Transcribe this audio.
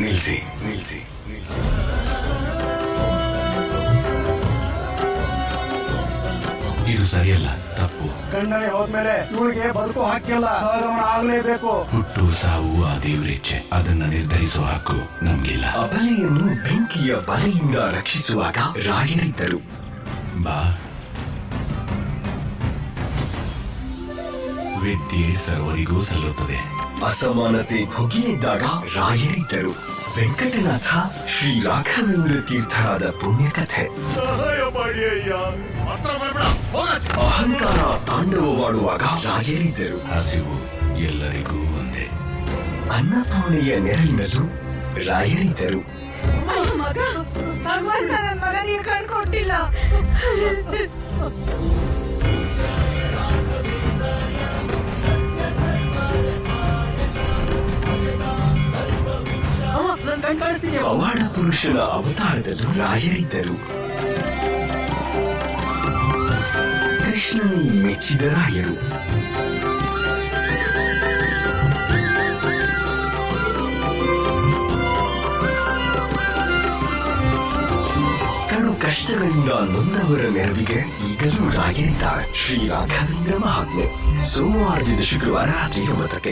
ನಿಲ್ಸಿ ನಿಲ್ಸಿ ನಿಲ್ಸಿ. ಇದು ಸರಿಯಲ್ಲ ತಪ್ಪು. ಗಂಡನೇ ಹೋದ್ಮೇಲೆ ಇವಳಿಗೆ ಬದುಕು ಹಾಕಿಲ್ಲ ಸಹಗಮನ ಆಗ್ಲೇಬೇಕು. ಹುಟ್ಟು ಸಾವು ಆ ದೇವರಿಚ್ಛೆ. ಅದನ್ನ ನಿರ್ಧರಿಸುವ ಹಕ್ಕು ನಮ್ಗಿಲ್ಲ. ಅಬಲೆಯನ್ನು ಬೆಂಕಿಯ ಬಲೆಯಿಂದ ರಕ್ಷಿಸುವಾಗ ರಾಯರಿದ್ದರು. ಬಾ. ವಿದ್ಯೆ ಸರ್ವರಿಗೂ ಸಲ್ಲುತ್ತದೆ. ಅಸಮಾನತೆ ಭುಗಿಲಿದ್ದಾಗ ರಾಯರಿದ್ದರು. ವೆಂಕಟನಾಥ ಶ್ರೀ ರಾಘವೇಂದ್ರ ತೀರ್ಥರಾದ ಪುಣ್ಯಕಥೆ. ಅಹಂಕಾರ ತಾಂಡವವಾಡುವಾಗ ರಾಯರಿದ್ದರು. ಹಸಿವು ಎಲ್ಲರಿಗೂ ಒಂದೇ. ಅನ್ನಪೂರ್ಣೆಯ ನೆರಳಿನಲ್ಲೂ ರಾಯರಿದ್ದರು. ಪವಾಡ ಪುರುಷನ ಅವತಾರದಲ್ಲೂ ರಾಯರಿದ್ದರು ಕೃಷ್ಣನು ಮೆಚ್ಚಿದ ರಾಯರು. ಕಡು ಕಷ್ಟಗಳಿಂದ ನೊಂದವರ ನೆರವಿಗೆ ಈಗಲೂ ರಾಯರಿದ್ದಾರೆ. ಶ್ರೀ ರಾಘವೇಂದ್ರ ಮಹಾತ್ಮೆ ಸೋಮವಾರದಿಂದ ಶುಕ್ರವಾರ ರಾತ್ರಿ ಒಂಬತ್ತಕ್ಕೆ.